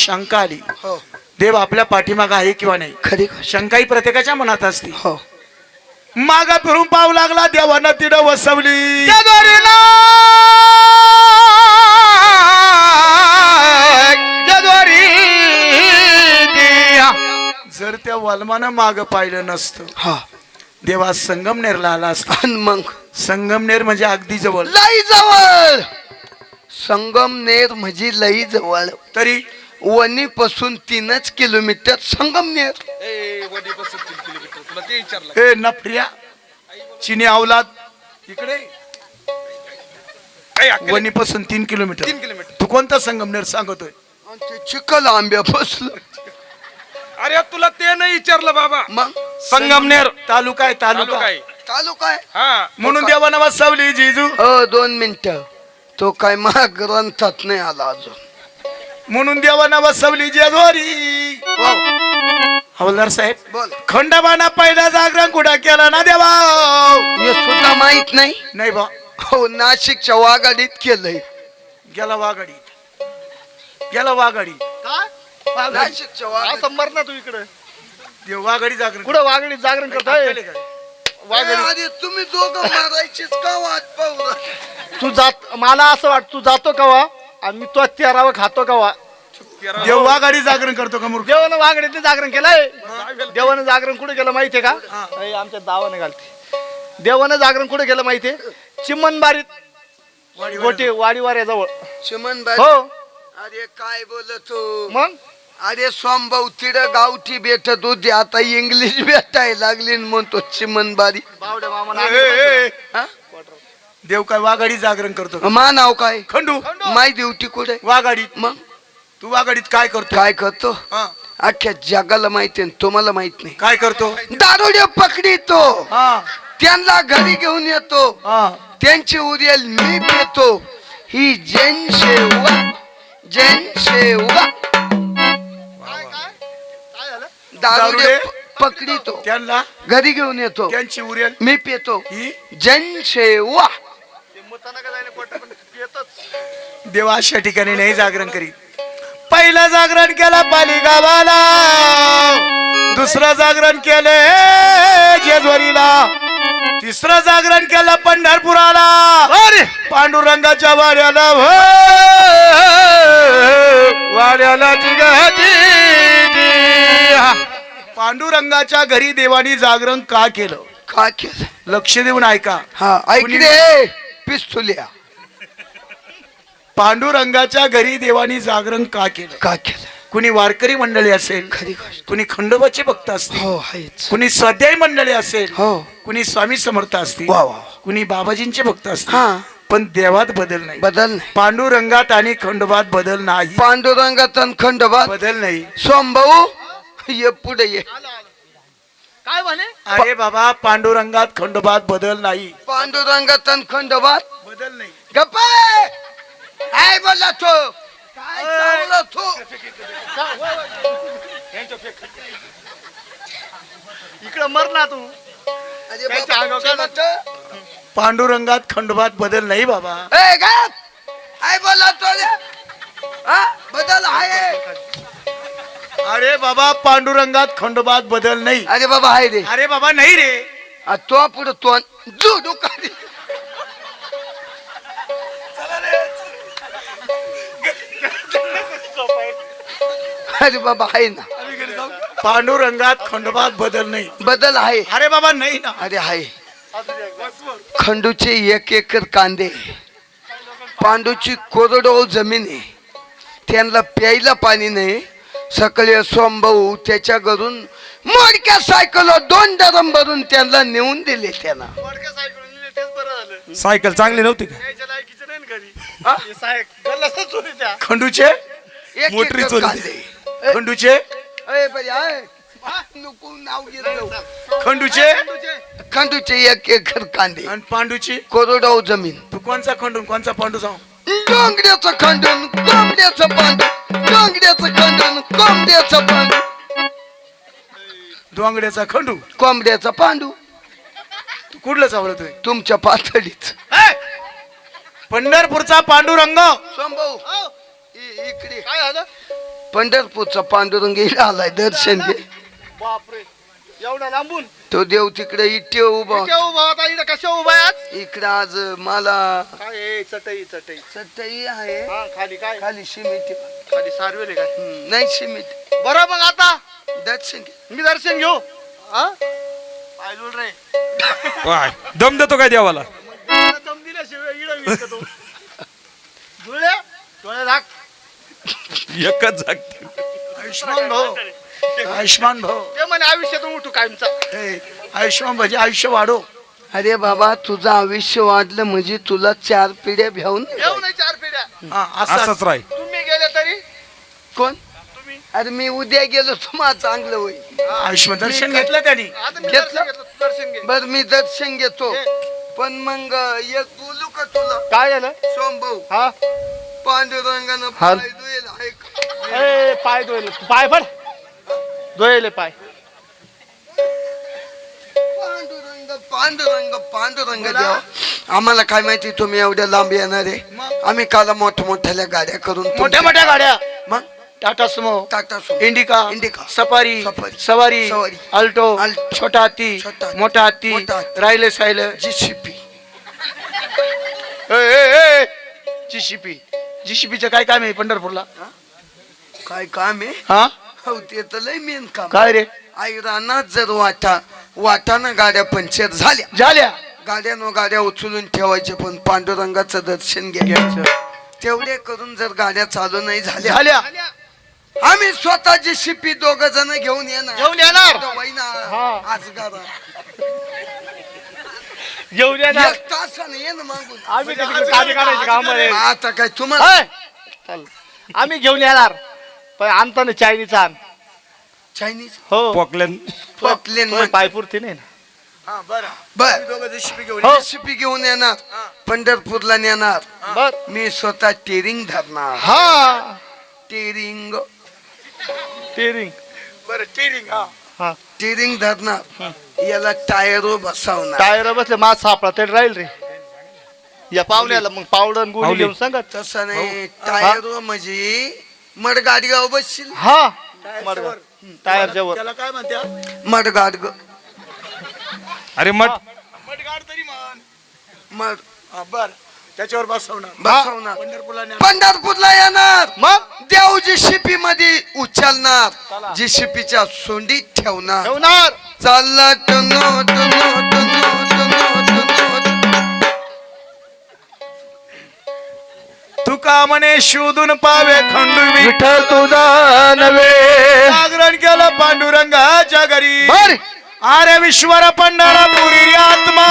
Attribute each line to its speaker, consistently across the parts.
Speaker 1: शंका आली.
Speaker 2: हो.
Speaker 1: देव आपल्या पाठीमाग आहे किंवा नाही?
Speaker 2: खरी
Speaker 1: शंका ही प्रत्येकाच्या मनात असते.
Speaker 2: हो.
Speaker 1: मागा फिरून पाहू लागला देवानं तिनं वसवली. जर त्या वलमानं माग पाहिलं नसतं
Speaker 2: हा.
Speaker 1: देवा संगमनेरला आला असता.
Speaker 2: मग?
Speaker 1: संगमनेर म्हणजे अगदी जवळ.
Speaker 2: लई जवळ! संगमनेर म्हणजे लई जवळ.
Speaker 1: तरी
Speaker 2: वणी पासून तीनच किलोमीटर संगमनेर
Speaker 1: ए नफरिया चिनी अवलाद इकडे. वणीपासून तीन किलोमीटर.
Speaker 3: तीन किलोमीटर.
Speaker 1: तू कोणता संगमनेर सांगतोय?
Speaker 2: आणि ते चिखल आंब्या बसलं
Speaker 3: अरे तुला ते नाही विचारलं बाबा.
Speaker 2: मग?
Speaker 3: संगमनेर
Speaker 1: तालुका आहे
Speaker 3: तालुका.
Speaker 1: तालुका
Speaker 3: आहे.
Speaker 2: तालुका आहे?
Speaker 3: हा.
Speaker 1: म्हणून देवानं वसवली जिजू.
Speaker 2: हो दोन मिनिट. तो काय महा ग्रंथात नाही आला अजून.
Speaker 1: म्हणून देवानं वसवली जेजोरी हवलदार साहेब
Speaker 2: बोल.
Speaker 1: खंडोबाना पहिला जागरण कुठं केला ना देवा?
Speaker 2: हे सुद्धा माहीत नाही.
Speaker 1: नाही बा.
Speaker 2: हो नाशिकच्या वाघाडीत केलंय.
Speaker 1: गेला वाघाडीत. गेला वाघाडीत. वाघाडीत.
Speaker 2: नाशिकच्या वाघाडीत.
Speaker 4: असं मर ना तू इकडे.
Speaker 1: देव वाघाडी जागरण
Speaker 4: कुठं वागडी जागरण करतोय?
Speaker 1: केले काय?
Speaker 2: ए, आधी तुम्ही दोघं मारायचीच का वाट पाहू राहिले?
Speaker 4: तू जात मला असं वाटत तू जातो कवा? आणि मी तो तेरावं खातो कवा?
Speaker 1: देव वाघाडी जागरण करतो का मूर्ख?
Speaker 4: देवानं वागडीतले जागरण केलंय. देवानं जागरण कुठे केलं माहितीये का? अय, आमच्या दावाने घालते. देवानं जागरण कुठे केलं माहितीये? चिमणबारीत गोटे वाडीवाऱ्याजवळ.
Speaker 2: चिमन
Speaker 4: हो.
Speaker 2: अरे काय बोलतो?
Speaker 4: मग?
Speaker 2: अरे सोमभाऊ तिड गावठी भेटत होती आता इंग्लिश भेटायला लागली न म्हणतो चिमनबारी
Speaker 4: बावड्या मामा
Speaker 1: ए, ए, ए.
Speaker 2: हा?
Speaker 1: देव काय वाघाडी जागरण करतो का?
Speaker 2: मा नाव काय?
Speaker 1: खंडू.
Speaker 2: माय ड्युटी कुठे?
Speaker 1: वाघाडीत
Speaker 2: मग?
Speaker 1: तू वाघाडीत काय करतो?
Speaker 2: काय करतो?
Speaker 1: हा,
Speaker 2: अख्ख्या जगाला माहिती आहे, तुम्हाला माहीत नाही.
Speaker 1: काय करतो?
Speaker 2: दारुड्या पकडितो.
Speaker 1: हा.
Speaker 2: त्यांना घरी घेऊन येतो.
Speaker 1: हा.
Speaker 2: त्यांची उद्याल मी पेतो. ही जैन शेवा जैन शेवा दारुडे
Speaker 1: दारुडे?
Speaker 2: पकडितो.
Speaker 1: त्यांना?
Speaker 2: घरी घेऊन येतो.
Speaker 1: त्यांची उरेल
Speaker 2: मी पेतो.
Speaker 1: ही?
Speaker 2: जैन शेवा
Speaker 1: देव अशा ठिकाणी नाही जागरण करीत. पहिलं जागरण केलं पाली गावाला दुसरं जागरण केले जेजवरीला. तिसरं जागरण केलं पंढरपुराला. अरे! पांडुरंगाच्या वाड्याला हो, वाड्याला. पांडुरंगाच्या घरी देवानी जागरण का केलं?
Speaker 2: का केलं?
Speaker 1: लक्ष देऊन ऐका.
Speaker 2: हा ऐकले पिस्तुल्या.
Speaker 1: पांडुरंगाच्या घरी देवानी जागरण का केलं?
Speaker 2: का केलं?
Speaker 1: कुणी वारकरी मंडळी असेल
Speaker 2: खरी गोष्ट.
Speaker 1: कुणी खंडोबाचे भक्त असतील
Speaker 2: हो आहेच.
Speaker 1: कुणी स्वाध्याय मंडळी असेल
Speaker 2: हो.
Speaker 1: कुणी स्वामी समर्थ असतील
Speaker 2: वा वा.
Speaker 1: कुणी बाबाजींचे भक्त असतील
Speaker 2: हा.
Speaker 1: पण देवात बदल नाही.
Speaker 2: बदल नाही.
Speaker 1: पांडुरंगात आणि खंडोबात बदल नाही.
Speaker 2: पांडुरंगात आणि खंडोबात
Speaker 1: बदल नाही.
Speaker 2: सोमभाऊ ये पुढे ये.
Speaker 4: काय म्हणे?
Speaker 1: अरे बाबा पांडुरंगात खंडोबात बदल नाही.
Speaker 2: पांडुरंगात आणि खंडोबात
Speaker 1: बदल नाही.
Speaker 2: गप्पा काय बोला तो काय चावला तो
Speaker 4: इकडं मर ना तू.
Speaker 2: अरे
Speaker 4: त्याच्या
Speaker 2: बाबा,
Speaker 4: अंगावर काय
Speaker 2: चला तो.
Speaker 1: पांडुरंगात खंडोबात बदल नाही बाबा.
Speaker 2: ए, काय काय बोला तो रे? हा? बदल आहे
Speaker 1: अरे बाबा पांडुरंगात खंडोबात बदल नाही.
Speaker 2: अरे बाबा आहे रे.
Speaker 1: अरे बाबा नाही रे.
Speaker 2: आ, तो पुढे तो जो दुकान अरे बाबा आहे ना.
Speaker 1: पांडुरंगात खंडोबात बदल नाही.
Speaker 2: बदल आहे.
Speaker 1: अरे बाबा नाही ना.
Speaker 2: अरे आहे. खंडूचे एक एकर कांदे पांडूची कोरडो जमीन आहे त्यांना प्यायला पाणी नाही. सकाळी सोमभाऊ त्याच्या घरून मोडक्या सायकल दोन डरम भरून त्यांना नेऊन दिले त्यांना.
Speaker 4: सायकल
Speaker 3: चांगली नव्हती का?
Speaker 1: खंडूचे
Speaker 2: एक
Speaker 3: मोटरी
Speaker 2: एकर
Speaker 3: चोरी.
Speaker 2: कांदे.
Speaker 1: खंडूचे?
Speaker 2: नको नाव घेत जाऊ.
Speaker 1: खंडूचे?
Speaker 2: खंडूचे. एक एकर कांदे.
Speaker 1: आणि पांडूची?
Speaker 2: कोरडो जमीन.
Speaker 1: तू कोणचा खंडून कोणचा पांडू सांग?
Speaker 2: डोंगड्याचं खंडून कोंबड्याचं पांडू डोंगड्याचं खंडून कोंबड्याचं पांडू
Speaker 1: दोंगड्याचा खंडू?
Speaker 2: कोंबड्याचा पांडू.
Speaker 1: तू कुठलं चावलतोय
Speaker 2: तुमच्या पातळीत.
Speaker 1: पंढरपूरचा पांडुरंग!
Speaker 2: संभव इ- इकडे.
Speaker 4: काय झालं?
Speaker 2: पंढरपूरचा पांडुरंग इकडे आलाय दर्शन घे.
Speaker 4: बापरे. एवढा लांबून?
Speaker 2: तो देव तिकडे इथे उभा.
Speaker 4: इथे उभा होता इकडे कशा उभा आहे आज?
Speaker 2: इकडे आज मला
Speaker 4: काय आहे? चटई चटई.
Speaker 2: चटई आहे.
Speaker 4: हा खाली काय?
Speaker 2: खाली शिमिट
Speaker 4: खाली सारवेल काय?
Speaker 2: नाही शिमिट.
Speaker 4: बरं मग आता.
Speaker 2: दर्शन घे.
Speaker 4: मी दर्शन घेऊ. हा? पायलूल रे.
Speaker 3: वाय, दम देतो काय देवाला?
Speaker 4: दम दिल्याशिवाय इडं विकतो. डोळे राख
Speaker 3: एकच जागते
Speaker 1: आयुष्मान भाऊ. आयुष्मान भाऊ.
Speaker 4: ते म्हणे आयुष्यातून उठू कायमचा.
Speaker 1: ए, आयुष्मान भाजी आयुष्य वाढो.
Speaker 2: अरे बाबा तुझं आयुष्य वाढलं म्हणजे तुला चार पिढ्या भेऊन
Speaker 4: येऊ नाही चार पिढ्या.
Speaker 1: हा, असं
Speaker 3: असंच राहील.
Speaker 4: तुम्ही गेले तरी?
Speaker 2: कोण?
Speaker 4: तुम्ही.
Speaker 2: अरे मी उद्या गेलो तुम्हाला चांगलं होईल.
Speaker 1: आयुष्मान दर्शन घेतलं त्यांनी?
Speaker 4: आता मी
Speaker 2: घेतलं?
Speaker 4: दर्शन घेतलं? दर्शन घे.
Speaker 2: बर मी दर्शन घेतो. पण मग एक बोलू का तुला?
Speaker 4: काय झालं?
Speaker 2: सोमभाऊ
Speaker 4: हा?
Speaker 2: पांडुरंगानं. पाय आहे का?
Speaker 4: ए पाय धुयले पाय फड धुयले पाय
Speaker 2: पांडुरंग पांडुरंग पांडुरंग देव आम्हाला काय माहिती तुम्ही एवढ्या लांब येणार आहे आम्ही काल मोठ्या मोठ्या गाड्या करून
Speaker 1: मोठ्या मोठ्या गाड्या
Speaker 2: मग
Speaker 1: Tata Sumo
Speaker 2: Tata Sumo.
Speaker 1: Indica
Speaker 2: Indica.
Speaker 1: Safari. सवारी. अल्टो. छोटा हत्ती. मोठा हत्ती. राहिले सायलं
Speaker 2: जीसीपी
Speaker 1: जीसीपी जीसीपीचं काय काम आहे पंढरपूरला
Speaker 2: काय काम आहे?
Speaker 1: हा?
Speaker 2: हो ते तर लय मेन काम
Speaker 1: काय रे?
Speaker 2: आयरानात जर वाटा वाटानं गाड्या पंक्चर झाल्या.
Speaker 1: झाल्या.
Speaker 2: गाड्यानो गाड्या उचलून ठेवायचे पण पांडुरंगाचं दर्शन घ्यायचं. तेवढे करून जर गाड्या चालू नाही झाल्या
Speaker 1: झाल्या.
Speaker 2: आम्ही स्वतःची शिपी दोघ जण घेऊन येणार.
Speaker 4: घेऊन येणार.
Speaker 2: वैना
Speaker 4: हा.
Speaker 2: आज गाडा
Speaker 4: घेऊन येणार.
Speaker 2: एक तासाने ये ना मागून.
Speaker 4: आम्ही तिकडे काढायची आहे
Speaker 2: आता काय तुम्हाला
Speaker 4: होय? चल आम्ही घेऊन येणार. पण आणताना चायनीज आण.
Speaker 2: चायनीज?
Speaker 4: हो.
Speaker 2: पॉकलेन.
Speaker 4: होय, पायपुरती नाही ना.
Speaker 1: हा बरं.
Speaker 2: बर.
Speaker 1: दोघं जीसीपी घेऊन
Speaker 4: हो.
Speaker 2: शिपी घेऊन येणार. पंढरपूरला नेणार.
Speaker 4: बर.
Speaker 2: मी स्वतः टेरिंग धरणार.
Speaker 4: हा.
Speaker 2: टेरिंग.
Speaker 4: टेरिंग.
Speaker 1: बरं टेरिंग हा.
Speaker 4: हा.
Speaker 2: टेरिंग धरणार. याला टायर बसवणार.
Speaker 4: टायर बसले माझ सापडा ते राहील रे. या पाहुण्याला मग पावडर गोळी
Speaker 3: माऊली.
Speaker 4: घेऊन सांगत
Speaker 2: तसं नाही. टायर म्हणजे मडगाडगाव बसशील?
Speaker 4: हा.
Speaker 1: टायरच्यावर.
Speaker 4: टायरच्या वर
Speaker 1: त्याला काय म्हणत्या
Speaker 2: मडगाडग
Speaker 3: अरे मठ
Speaker 1: मटगाड तरी म्हण.
Speaker 2: मड
Speaker 1: हा बर. त्याच्यावर बसवणार.
Speaker 2: बसवणार.
Speaker 1: पंढरपूरला न्या.
Speaker 2: पंढरपूरला येणार.
Speaker 4: मग?
Speaker 2: देव जी शिपी मध्ये उचलणार जी शिपीच्या सोंडीत ठेवणार.
Speaker 4: ठेवणार.
Speaker 2: चालला टनो टनो
Speaker 1: तुका म्हणे शोधून पावे खंडू
Speaker 4: विठ्ठल तुझा नव्हे.
Speaker 1: जागरण केलं पांडुरंगाच्या घरी. अरे विश्वर पंढरा पुरी आत्मा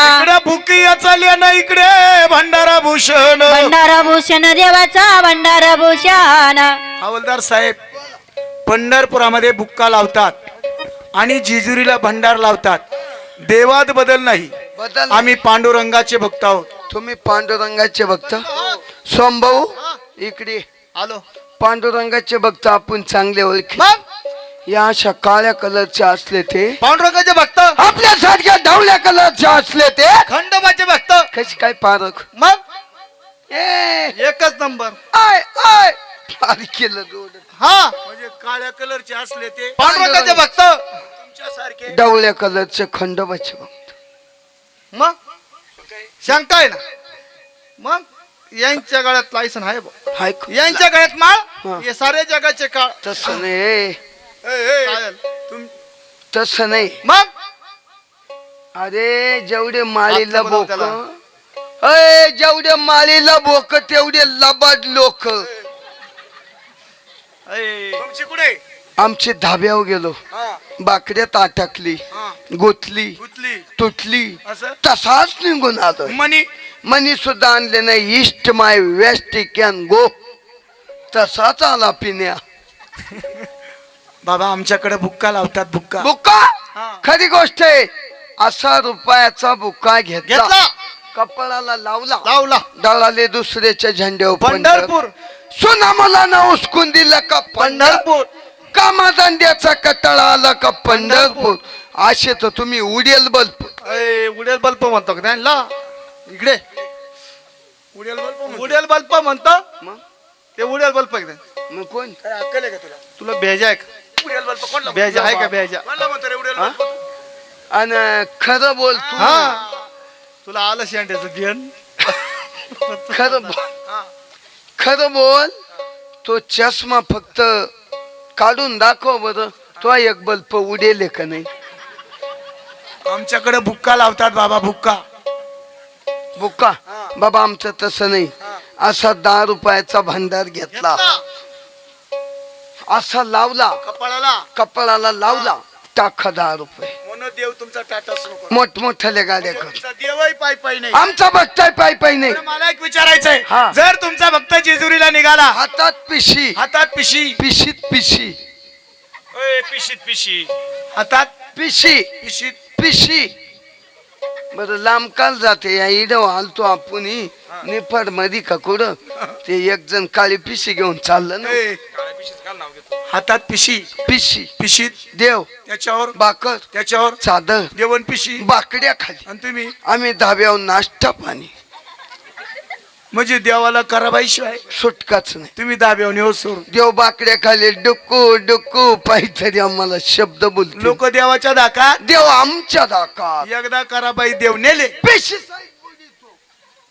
Speaker 1: इकडे भुकी चालल्या ना इकडे भंडारा भूषण
Speaker 5: भंडारा भूषण देवाचा भंडारा भूषण
Speaker 1: हवलदार साहेब पंढरपुरामध्ये बुक्का लावतात आणि जिजुरीला भंडार लावतात. देवात बदल नाही.
Speaker 2: बदल
Speaker 1: आम्ही पांडुरंगाचे भक्त आहोत.
Speaker 2: तुम्ही पांडुरंगाचे भक्त? सोमभाऊ इकडे.
Speaker 4: आलो.
Speaker 2: पांडुरंगाचे भक्त आपण चांगले ओळखी.
Speaker 4: मग?
Speaker 2: या अशा काळ्या कलरचे असले ते
Speaker 4: पांडुरंगाचे भक्त?
Speaker 2: आपल्यासारख्या ढवल्या कलरचे असले ते
Speaker 4: खंडोबाचे भक्त?
Speaker 2: कशी काय पारख?
Speaker 4: मग?
Speaker 2: ए!
Speaker 4: एकच नंबर.
Speaker 2: I I! फार केलं
Speaker 4: हा.
Speaker 1: म्हणजे काळ्या कलरचे असले ते
Speaker 4: पांडुरंगाचे भक्त?
Speaker 1: तुमच्यासारखे.
Speaker 2: डवल्या कलरचे खंडोबाचे भक्त.
Speaker 4: मग? शंका आहे ना? मग? यांच्या गळ्यात लायसन आहे बुवा.
Speaker 2: हाय
Speaker 4: यांच्या गळ्यात माळ?
Speaker 2: हा.
Speaker 4: सारे जगाचे काळ.
Speaker 2: तसं नाही?
Speaker 1: तुम
Speaker 2: तसं नाही.
Speaker 4: मग?
Speaker 2: अरे जेवढे माळीला
Speaker 4: नको
Speaker 2: बोक. अय जेवढे माळीला बोक तेवढे लबाड लोक.
Speaker 1: तुमची कुठे?
Speaker 2: आमची धाब्यावर गेलो. बाकड्यात अटकली
Speaker 1: हा.
Speaker 2: गोतली
Speaker 1: गुतली.
Speaker 2: तुटली. तसाच निघून आलो.
Speaker 1: मनी?
Speaker 2: मनी सुद्धा आणले नाही. East my west can go तसाच आला पिण्या.
Speaker 1: बाबा आमच्याकडे बुक्का लावतात बुक्का.
Speaker 2: बुक्का. खरी गोष्ट आहे. असा रुपयाचा बुक्का घेतला. कपाळाला लावला.
Speaker 4: लावला.
Speaker 2: दळाले दुसऱ्याच्या झेंड्यावर
Speaker 4: पंढरपूर.
Speaker 2: सोना मला ना उचकून दिलं का पंढरपूर. कामाधंद्याचा कटाळा आला का पंढरपूर? असे तर तुम्ही उडेल बल्ब.
Speaker 4: उडेल बल्ब म्हणतो का त्यांना? इकडे.
Speaker 1: उडेल बल्ब म्हणतो.
Speaker 4: उडेल बल्ब म्हणतो?
Speaker 2: मग?
Speaker 4: ते उडेल बल्ब आहे का?
Speaker 2: मग कोण?
Speaker 1: काय अक्कल आहे का तुला?
Speaker 4: तुला भेजा आहे का?
Speaker 1: उडेल बल्ब कोणला
Speaker 4: भेजा आहे का भेजा?
Speaker 1: कोणला म्हणतो रे उडेल? बल्ब?
Speaker 2: आणि खरं बोल तू.
Speaker 4: हा. तुला आलं शेंड्याचं ध्यान
Speaker 2: खरं बोल.
Speaker 1: हा.
Speaker 2: खरं बोल तो चष्मा फक्त काढून दाखव बरं. तो एक बल्ब उडेल का नाही?
Speaker 1: आमच्याकडे बुक्का लावतात बाबा बुक्का.
Speaker 2: बुक्का? बाबा आमचं तसं नाही. असा दहा रुपयाचा भांडार घेतला. असा लावला.
Speaker 1: कपाळाला.
Speaker 2: कपाळाला लावला. टाका दहा रुपये.
Speaker 1: देव तुमचा टाटाच नको
Speaker 2: मोठमोठ्याल्या गाड्या कर.
Speaker 1: तुमचा देवही पाय पाय नाही.
Speaker 2: आमचा बघताय पाय पाय नाही.
Speaker 1: बरं, मला एक विचारायचंय.
Speaker 2: हा.
Speaker 1: जर तुमचा भक्त जेजुरीला निघाला.
Speaker 2: हातात पिशी.
Speaker 1: हातात पिशी.
Speaker 2: पिशीत पिशी.
Speaker 3: पिशीत पिशी.
Speaker 1: हातात
Speaker 2: पिशी.
Speaker 1: पिशीत.
Speaker 2: पिशी. बर लांब काल जाते. या इडव आलतो आपण निफाड मधी का कुठं ते एक जण काळी पिशी घेऊन चाललं ना.
Speaker 3: नाव घेतो.
Speaker 1: हातात पिशी.
Speaker 2: पिशी.
Speaker 1: पिशीत
Speaker 2: देव.
Speaker 1: त्याच्यावर
Speaker 2: बाकर.
Speaker 1: त्याच्यावर
Speaker 2: चादर
Speaker 1: जेवण पिशी.
Speaker 2: बाकड्या खाली.
Speaker 1: आणि तुम्ही?
Speaker 2: आम्ही धाब्यावर नाश्ता पाणी.
Speaker 1: म्हणजे देवाला कराबाईशिवाय
Speaker 2: सुटकाच नाही.
Speaker 1: तुम्ही दाब्यावर नेऊ सोडून.
Speaker 2: देव बाकड्या खाली. डुकू डुकू. काहीतरी आम्हाला शब्द बोलतो
Speaker 1: लोक देवाच्या दाकात
Speaker 2: देव आमच्या दाकात
Speaker 1: एकदा कराबाई देव नेले.
Speaker 2: पिशी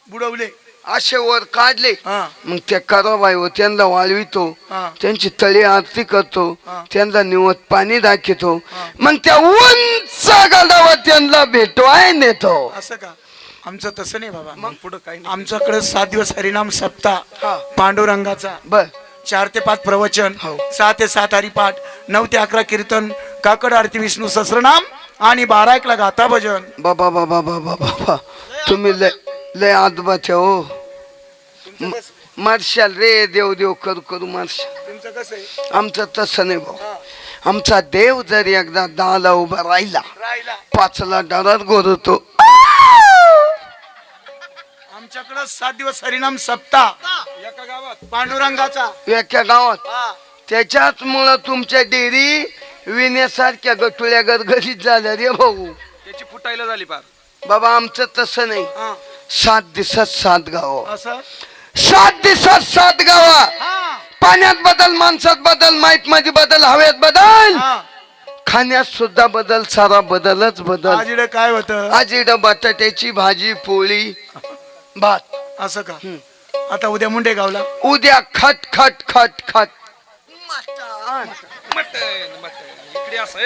Speaker 1: बुडवले.
Speaker 2: असे वर काढले.
Speaker 1: हा.
Speaker 2: मग त्या कराबाई व त्यांना वाळवितो.
Speaker 1: हा.
Speaker 2: त्यांची तळी आरती करतो. त्यांना निवत पाणी दाखवतो. मग त्या उंच गडावर त्यांना भेटवाय नेतो
Speaker 1: असं का? आमचं तसं नाही बाबा.
Speaker 3: मग पुढं काही नाही.
Speaker 1: आमच्याकडे सात दिवस हरिनाम सप्ताह
Speaker 2: हा.
Speaker 1: पांडुरंगाचा.
Speaker 2: बर.
Speaker 1: चार ते पाच प्रवचन.
Speaker 2: हो.
Speaker 1: सहा ते सात हरिपाठ. नऊ ते अकरा कीर्तन. काकड आरती विष्णू सहस्रनाम आणि बारा एकला गाथा भजन.
Speaker 2: बाबा बाबा बाबा बाबा. तुम्ही लय लय आदबाच्या हो. मार्शाल रे देव देव करू करू मार्शाल.
Speaker 1: तुमचं कसं आहे?
Speaker 2: आमचं तसं नाही भाऊ. आमचा देव जर एकदा दहाला उभा राहिला
Speaker 1: राहिला.
Speaker 2: पाचला डरात गोरतो.
Speaker 1: आमच्याकडे सात दिवस हरिनाम सप्ताह.
Speaker 3: एका गावात
Speaker 1: पांडुरंगाचा.
Speaker 2: एका गावात.
Speaker 1: हा.
Speaker 2: त्याच्याच मुळे तुमच्या डेअरी विण्यासारख्या गटुळ्या गरगरीत झाल्या रे भाऊ.
Speaker 3: त्याची फुटायला झाली पार.
Speaker 2: बाबा आमचं तसं नाही.
Speaker 1: हा.
Speaker 2: सात दिवसात सात गाव.
Speaker 1: असं?
Speaker 2: सात दिवसात सात गावा.
Speaker 1: हा.
Speaker 2: पाण्यात बदल माणसात बदल माईकमध्ये बदल हवेत बदल. खाण्यात सुद्धा बदल सारा बदलच बदल.
Speaker 1: आज इकडे काय होत?
Speaker 2: आज इकडं बटाट्याची भाजी पोळी भात.
Speaker 1: असं का? आता उद्या मुंडे गावला?
Speaker 2: उद्या खट खट खट खट.
Speaker 3: मटन मटन इकडे असं.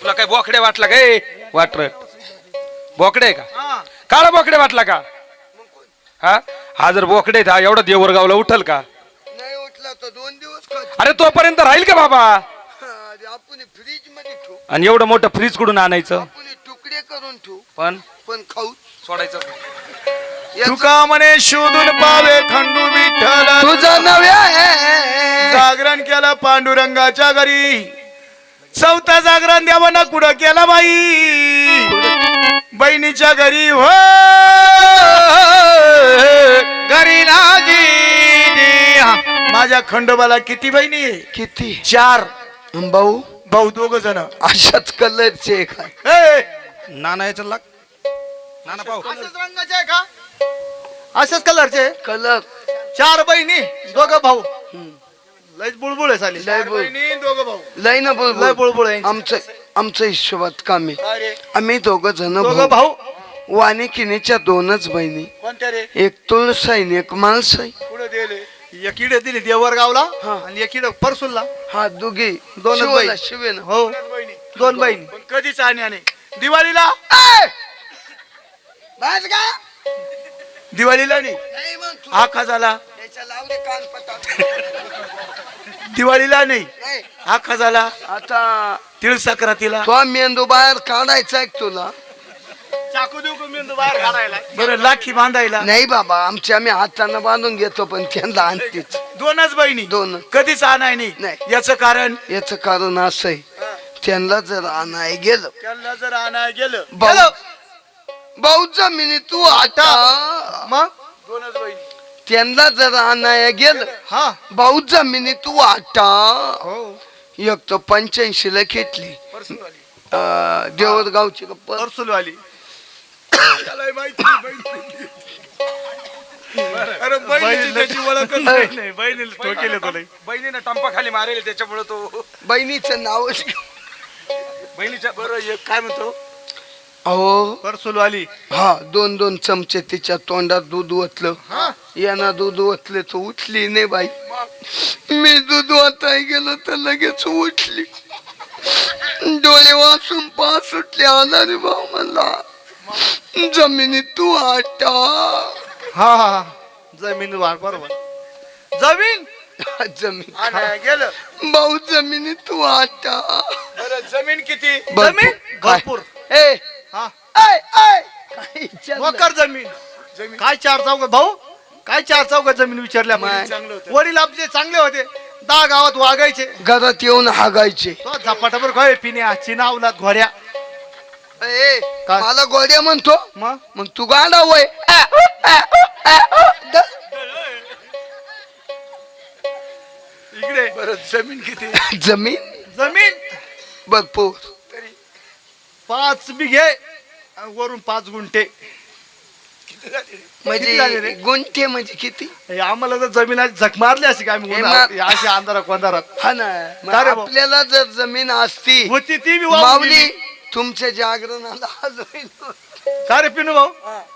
Speaker 3: तुला काय बोकडे वाटला काय वाटर. बोकडे आहे का?
Speaker 1: हा.
Speaker 3: काळा बोकडे वाटला का? हा? हा जर बोकडे हा एवढा देवर गावला उठल का?
Speaker 2: नाही उठला तर दोन दिवस.
Speaker 3: अरे तोपर्यंत राहील का बाबा?
Speaker 2: अरे आपण फ्रीजमध्ये ठेवू.
Speaker 3: आणि एवढं मोठं फ्रीज कुठून आणायचं?
Speaker 2: आपण तुकडे करून ठेवू.
Speaker 3: पण?
Speaker 2: पण खाऊ.
Speaker 3: सोडायचं.
Speaker 1: तुका म्हणे शोधून पावे खंडू विठ्ठल
Speaker 2: तुझं नव्या
Speaker 1: जागरण केलं पांडुरंगाच्या घरी. चौथा जागरण देवानं कुठं केला बाई? बहिणीच्या घरी हो. घरी लागी माझ्या खंडोबाला किती बहिणी? आहे?
Speaker 2: किती?
Speaker 1: चार.
Speaker 2: भाऊ?
Speaker 1: भाऊ दोघ जण.
Speaker 2: अशाच कलरचे काय
Speaker 3: नाना याच्या लाग. नाना पाहू.
Speaker 4: अशाच रंगाचे आहे का? अशाच कलरचे?
Speaker 2: कलर.
Speaker 4: चार बहिणी दोघं भाऊ. लयच बुळबुळ आहे साली.
Speaker 2: लय बोल
Speaker 1: बहिणी दोघ भाऊ.
Speaker 2: लय ना बोल
Speaker 4: लय बुळबुळ आहे
Speaker 2: आमचं आमचं हिशोबात काम. आहे
Speaker 1: अरे.
Speaker 2: आम्ही दोघ जण
Speaker 4: दोघं
Speaker 2: भाऊ.
Speaker 4: भाऊ?
Speaker 2: वानिकिनीच्या दोनच बहिणी.
Speaker 1: कोणत्या रे?
Speaker 2: एक तुळसाई आणि एक मालसाई.
Speaker 1: दिले?
Speaker 4: एकीडे दिली देवर गावला
Speaker 2: हा.
Speaker 4: आणि एकीडे परसुलला
Speaker 2: हा
Speaker 4: दोनच
Speaker 2: शिवला,
Speaker 4: बाई.
Speaker 2: शिवेना.
Speaker 4: हो.
Speaker 1: बहिणी.
Speaker 4: दोन बहिणी.
Speaker 1: पण कधीच आणि दिवाळीला!
Speaker 2: बाहेर का?
Speaker 1: दिवाळीला नाही हा
Speaker 2: लावले कानपटात.
Speaker 1: दिवाळीला नाही.
Speaker 2: नाही.
Speaker 1: हा खजाला.
Speaker 2: आता
Speaker 1: तिळ सक्रातीला.
Speaker 2: तो मेंदू बाहेर काढायचा आहे तुला?
Speaker 4: चाकू देऊ का मेंदू बाहेर काढायला?
Speaker 1: बरं लाखी बांधायला.
Speaker 2: नाही बाबा आमच्या आम्ही हातानं बांधून घेतो पण त्यांना आणतेच.
Speaker 1: दोनच बहिणी.
Speaker 2: दोन.
Speaker 1: कधीच आणाय नाही.
Speaker 2: नाही.
Speaker 1: याचं कारण?
Speaker 2: याच कारण असं आहे. त्यांना जर आणाय गेलं.
Speaker 1: त्यांना जर आणाय गेलं.
Speaker 2: भाऊ भाऊ जमिनी तू आता
Speaker 4: मग?
Speaker 2: त्यांना जर आणाय गेलं.
Speaker 4: हा.
Speaker 2: भाऊ जमिनी तू आता
Speaker 4: हो.
Speaker 2: एक तर पंच्याऐंशी ला घेतली.
Speaker 1: आली.
Speaker 2: अं, गप्प.
Speaker 4: परसुल वाली
Speaker 1: त्याला माहिती नाही, बहिणी. अरे बहिणीची त्याची ओळखच नाही.
Speaker 4: नाही बहिणीला ठोकेले तुला.
Speaker 3: बहिणीनं टंपा खाली मारेल त्याच्यामुळे तो.
Speaker 2: बहिणीचं नावच घेऊ.
Speaker 3: बहिणीच्या
Speaker 1: बरं एक काय म्हणतो?
Speaker 2: अहो.
Speaker 4: परसुल आली.
Speaker 2: हा दोन दोन चमचे तिच्या तोंडात दूध ओतलं. यांना दूध ओतले तर उठली नाही बाई. मी दूध ओताय गेलो तर लगेच उठली. डोळे वाचून पास सुटले आला रे भाऊ मला जमिनीत तू आटा.
Speaker 4: हा जमीन वाढ बरोबर. जमीन?
Speaker 2: जमीन.
Speaker 1: गेलं.
Speaker 2: भाऊ जमिनीत तू आटा.
Speaker 1: बरं जमीन किती?
Speaker 4: जमीन? भरपूर.
Speaker 2: ए
Speaker 4: हा.
Speaker 2: काय विचारलं?
Speaker 4: वकर जमीन. काय चार चौक भाऊ काय चार चौक जमीन विचारल्या
Speaker 2: माय.
Speaker 1: चांगलं होतं.
Speaker 4: वडील आपले चांगले होते. दहा गावात वागायचे.
Speaker 2: घरात येऊन हागायचे.
Speaker 4: तो झपाटाभर काय पिण्या चिनावला घोड्या.
Speaker 2: ए
Speaker 4: काय?
Speaker 2: मला गोड्या म्हणतो.
Speaker 4: मग?
Speaker 2: मग तू गाडा वय.
Speaker 4: इकडे.
Speaker 1: बरं जमीन किती?
Speaker 2: जमीन?
Speaker 4: जमीन?
Speaker 2: बघ पोर
Speaker 4: पाच बिघे आणि वरून पाच गुंठे. झाले
Speaker 2: म्हणजे
Speaker 4: रे?
Speaker 2: गुंठे म्हणजे किती?
Speaker 4: हे आम्हाला जर जमीन झक मारली अशी काय
Speaker 2: हे
Speaker 4: अशी अंधारात कोंधारात
Speaker 2: हा ना. मग
Speaker 4: का रे भाऊ?
Speaker 2: आपल्याला जर जमीन असती
Speaker 4: होती ती बी वाहून
Speaker 2: माऊली
Speaker 4: गेली.
Speaker 2: तुमच्या जागरणाला.
Speaker 4: का रे पिनू भाऊ?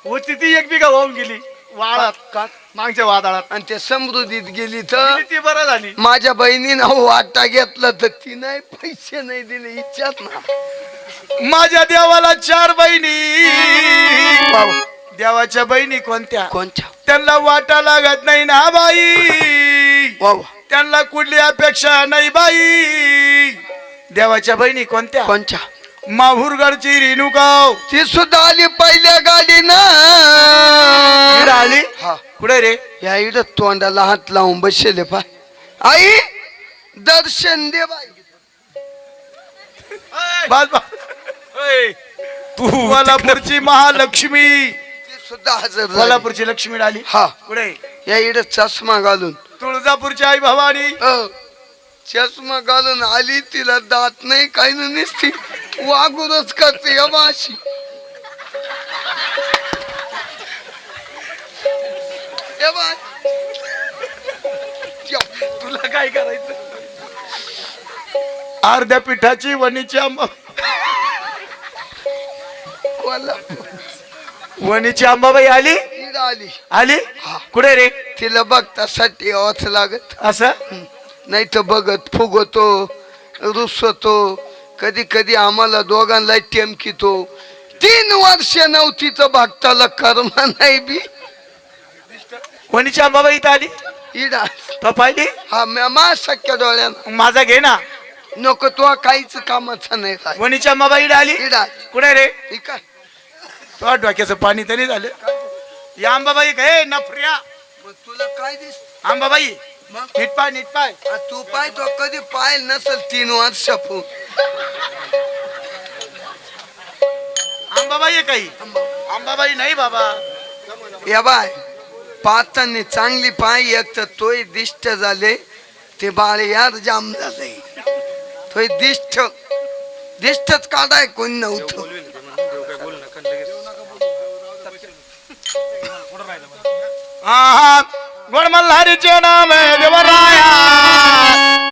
Speaker 4: होती ती एक बिघा वाहून गेली. वाळात
Speaker 2: का
Speaker 4: मागच्या वादळात.
Speaker 2: आणि ते समृद्धीत गेली तर
Speaker 4: गेली ती बरं झाली.
Speaker 2: माझ्या बहिणीनं वाटा घेतला तर ती नाही पैसे नाही दिले इच्छात ना
Speaker 1: माझ्या देवाला चार बहिणी. देवाच्या बहिणी कोणत्या?
Speaker 2: कोणच्या
Speaker 1: त्यांना वाटा लागत नाही ना बाई. त्यांना कुठली अपेक्षा नाही बाई. देवाच्या बहिणी कोणत्या?
Speaker 2: कोणच्या
Speaker 1: माहूरगडची रेणुकाव
Speaker 2: ती सुद्धा आली पहिल्या गाडीनं.
Speaker 1: इकडं आली?
Speaker 2: हा.
Speaker 1: कुठे रे?
Speaker 2: या इड तोंडाला हात लावून बसले पाय आई दर्शन दे बाई.
Speaker 1: बास बा- तू कोल्हापूरची महालक्ष्मी.
Speaker 2: ती सुद्धा हजर झाली.
Speaker 1: कोल्हापूरची लक्ष्मी आली.
Speaker 2: हा.
Speaker 1: कुठे?
Speaker 2: या इड चष्मा घालून.
Speaker 1: तुळजापूरची आई भवानी.
Speaker 2: अ, चष्मा घालून आली तिला दात नाही काही नाही नसती वागूनच करते या माशी. ए.
Speaker 1: तुला काय करायचं? अर्ध्या पिठाची वणीची आंबा.
Speaker 2: कोल्हापूर.
Speaker 1: वणीची अंबाबाई आली?
Speaker 2: इड आली.
Speaker 1: आली? कुठे रे?
Speaker 2: तिला बघतासाठी यावंच लागत.
Speaker 1: असं?
Speaker 2: नाही तर बघत फुगतो रुसतो कधी कधी आम्हाला दोघांना टेमकितो. तीन वर्ष नव्हती तर भक्ताला कर्मा नाही बी.
Speaker 1: वणीची अंबाबाई इथं आली?
Speaker 2: इडा
Speaker 1: तो पाहिली
Speaker 2: हा मा सख्या डोळ्यानं.
Speaker 1: माझा घे ना.
Speaker 2: नको तो काहीच कामाचा नाही काय.
Speaker 1: वणीची अंबाबाई इथं आली?
Speaker 2: इडा
Speaker 1: कुठे रे?
Speaker 2: ही काय
Speaker 1: तो डोक्याचं पाणी तरी झालं. या अंबाबाई काय नफऱ्या.
Speaker 2: मग तुला काय दिस?
Speaker 1: अंबाबाई
Speaker 2: मग?
Speaker 1: नीट पाय नीट पाय.
Speaker 2: आ, तू पाय तो कधी पाय नसल तीन वर्षापूर
Speaker 1: अंबाबाई आहे काही. अंबाबाई नाही बाबा.
Speaker 2: या बाय पाहताना चांगली पाय एक तर तोय दिष्ट झाले ते बाळ यार जाम झाले. तोय दिष्ट दिष्टच काढाय कोण नव्हतं.
Speaker 1: हा हा गोड मल्हारीचे नाम देवराया